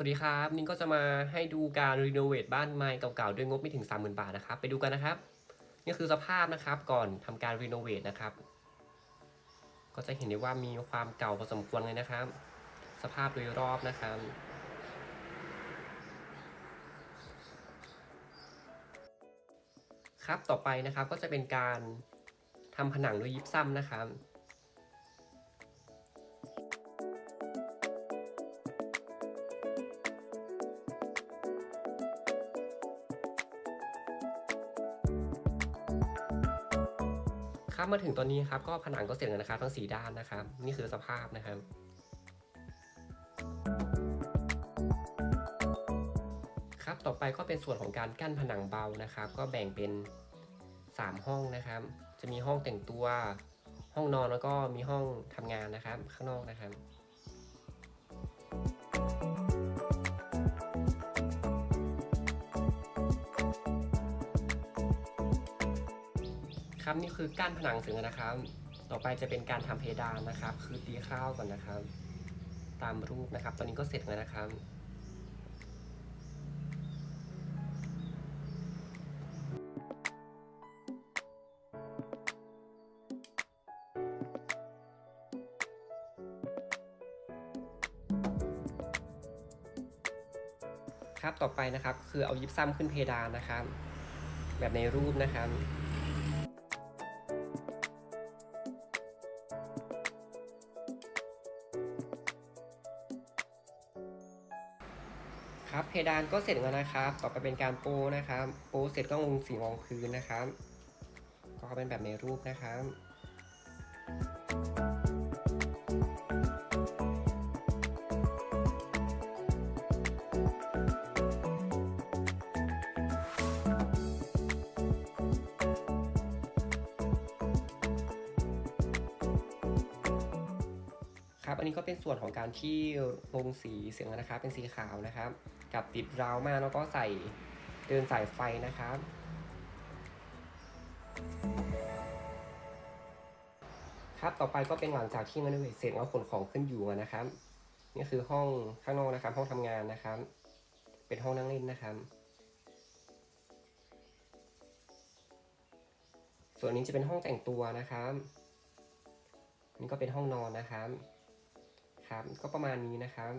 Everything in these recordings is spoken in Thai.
สวัสดีครับ นี่ก็จะมาให้ดูการรีโนเวทบ้านไม้เก่าๆ ด้วยงบไม่ถึง 30,000 บาทนะครับ ไปดูกันนะครับ นี่คือสภาพนะครับก่อนทำการรีโนเวทนะครับ ก็จะเห็นได้ว่ามีความเก่าพอสมควรเลยนะครับ สภาพโดยรอบนะครับ ครับต่อไปนะครับก็จะเป็นการทำผนังด้วยยิปซัมนะครับ ครับมาถึงตอนนี้ครับก็ผนังก็เสร็จแล้วนะครับทั้งสีด้านนะครับ นี่คือสภาพนะครับ ครับต่อไปก็เป็นส่วนของการกั้นผนังเบานะครับ ก็แบ่งเป็น 3 ห้องนะครับ จะมีห้องแต่งตัว ห้องนอนแล้วก็มีห้องทำงานนะครับ ข้างนอกนะครับ ครับ นี่คือกั้นผนังเสร็จแล้วนะครับ ต่อไปจะเป็นการทำเพดานนะครับ คือตีคร่าวก่อนนะครับ ตามรูปนะครับ ตอนนี้ก็เสร็จแล้วนะครับครับต่อไปนะครับคือเอายิปซัมขึ้นเพดานนะครับ แบบในรูปนะครับ ครับเพดานก็เสร็จแล้วนะครับ ต่อไปเป็นการปะนะครับปะเสร็จก็ลงสีรองพื้นนะครับ ก็เป็นแบบในรูปนะครับครับอันนี้ก็เป็นส่วนของการที่ลงสีเสียงนะครับ เป็นสีขาวนะครับ กับติดราวมาแล้วก็ใส่เดินสายไฟนะครับ ครับต่อไปก็เป็นหลังจากที่มันเสร็จแล้วขนของขึ้นอยู่นะครับ นี่คือห้องข้างนอกนะครับ ห้องทำงานนะครับ เป็นห้องนั่งเล่นนะครับ ส่วนนี้จะเป็นห้องแต่งตัวนะครับนี่ก็เป็นห้องนอนนะครับ ครับ ก็ประมาณนี้นะครับ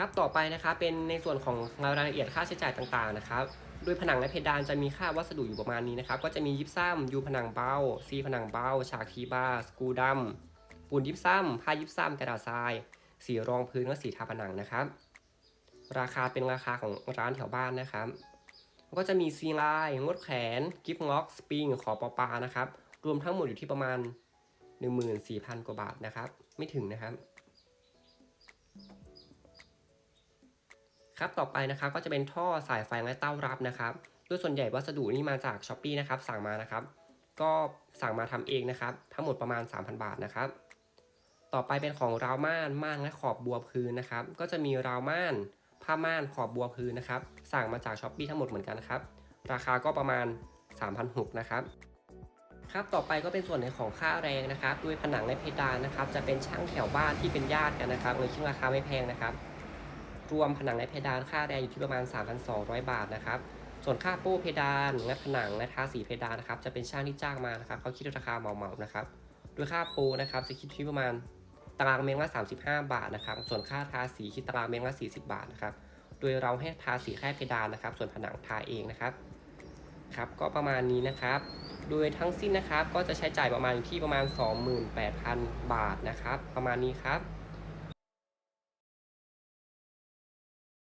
ครับต่อไปนะครับเป็นในส่วนของรายละเอียดค่าใช้จ่ายต่างๆนะครับโดยผนังและเพดานจะมีค่าวัสดุอยู่ประมาณนี้นะครับ ก็จะมียิปซัมยูผนังเบ้าซีผนังเบ้า ฉากทีบาสกูดัมปูนยิปซัมผ้ายิปซัมกระดาษทราย สีรองพื้นและสีทาผนังนะครับ ราคาเป็นราคาของร้านแถวบ้านนะครับ ก็จะมีซีไลน์งดแขน กิฟต์ล็อก สปริง ขอปอปานะครับ รวมทั้งหมดอยู่ที่ประมาณ 14,000 กว่าบาทนะครับ ไม่ถึงนะครับ ครับต่อไปนะครับก็จะเป็นท่อสายไฟและเต้ารับนะครับโดยส่วนใหญ่วัสดุนี่มาจาก s h อ p e e นะครับสั่งมานะครับ ก็สั่งมาทำเองนะครับ ทั้งหมดประมาณ 3,000 บาทนะครับ ต่อไปเป็นของราวม่านม่านและขอบบัวพื้นนะครับ ก็จะมีราวม่านผ้าม่านขอบบัวพื้นนะครับ สั่งมาจาก s h อ p e e ทั้งหมดเหมือนกันนะครับ ราคาก็ประมาณ 3,600นะครับครับ ต่อไปก็เป็นส่วนในของค่าแรงนะครับ ด้วยผนังและเพดานนะครับ จะเป็นช่างแถวบ้านที่เป็นญาติกันนะครับเลยคิดราคาไม่แพงนะครับ รวมผนังและเพดานค่าแรงอยู่ที่ประมาณ 3,200 บาทนะครับ ส่วนค่าป้เพดานและผนังและทาสีเพดานนะครับ จะเป็นช่างที่จ้างมานะครับเขาคิดราคาเหมาๆนะครับ โดยค่าป้นะครับจะคิดที่ประมาณตารางเมตรละ 35 บาทนะครับ ส่วนค่าทาสีคิดตารางเมตรละ 40 บาทนะครับ โดยเราให้ทาสีแค่เพดานนะครับ ส่วนผนังทาเองนะครับ ครับ ก็ประมาณนี้นะครับ โดยทั้งสิ้นนะครับ ก็จะใช้จ่ายประมาณอยู่ที่ประมาณ 28,000 บาทนะครับ ประมาณนี้ครับ